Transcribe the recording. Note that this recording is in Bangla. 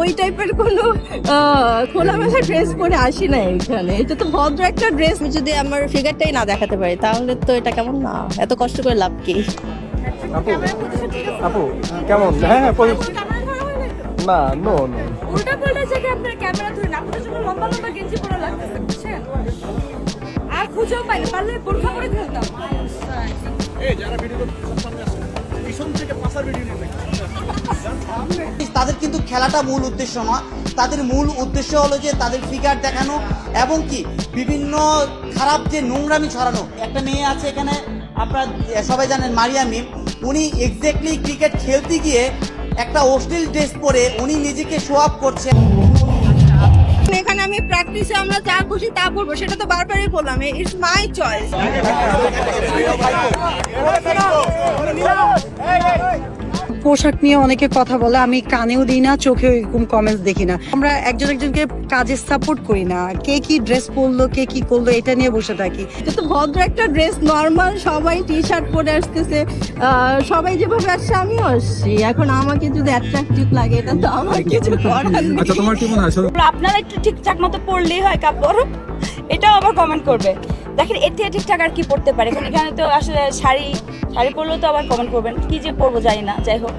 ওই টাইপের কোনো খোলামেলা ড্রেস পরে আসি না এখানে। এটা তো ভদ্র একটা ড্রেস যদি আমার ফিগারটাই না দেখাতে পারি তাহলে তো এটা কেমন না? এত কষ্ট করে লাভ কি? আপু আপু কেমন? হ্যাঁ হ্যাঁ না নো নো উল্টা পাল্টা জায়গায় আপনার ক্যামেরা ধরে না আপনার জন্য লম্বা লম্বা গেঞ্জি পরা লাগতেছে বুঝছেন? আর খুঁজেও পাই না পারলে বোরখা পরে ফেলতাম। তাদের কিন্তু খেলাটা মূল উদ্দেশ্য নয়। তাদের মূল উদ্দেশ্য হলো যে তাদের ফিগার দেখানো এবং কি বিভিন্ন খারাপ যে নোংরামি ছড়ানো। একটা মেয়ে আছে এখানে আপনারা সবাই জানেন মারিয়ামি উনি এক্স্যাক্টলি ক্রিকেট খেলতে গিয়ে একটা অশ্লীল ড্রেস পরে উনি নিজেকে শো আপ করছে। এখানে আমি প্র্যাকটিসে আমরা যা খুশি তা করব সেটা তো বারবারই বললাম ইটস মাই চয়েস পোশাক নিয়ে অনেকে কথা বলে আমি কানেও দিই না চোখেও এরকম কমেন্টস দেখি না। আমরা একজন একজনকে কাজে সাপোর্ট করি না। কে কি ড্রেস পরলো কে কি করল এটা নিয়ে বসে থাকি। এটা তো ভদ্র একটা ড্রেস নর্মাল সবাই টি শার্ট পরে আসতেছে। আহ, সবাই যেভাবে আসছে আমিও আসছি। এখন আমাকে যদি অ্যাট্রাকটিভ লাগে এটা তো আমার কিছু করার নেই। আচ্ছা তোমার কি মনে হয়? আপনারা একটু ঠিকঠাক মতো পড়লেই হয় কাপড়। এটাও আবার কমেন্ট করবে। দেখেন, এর থেকে ঠিকঠাক আর কি পড়তে পারে? এখানে তো আসলে শাড়ি শাড়ি পরলেও তো আবার কমেন্ট করবেন। কি যে পরবো জানি না, যাই হোক।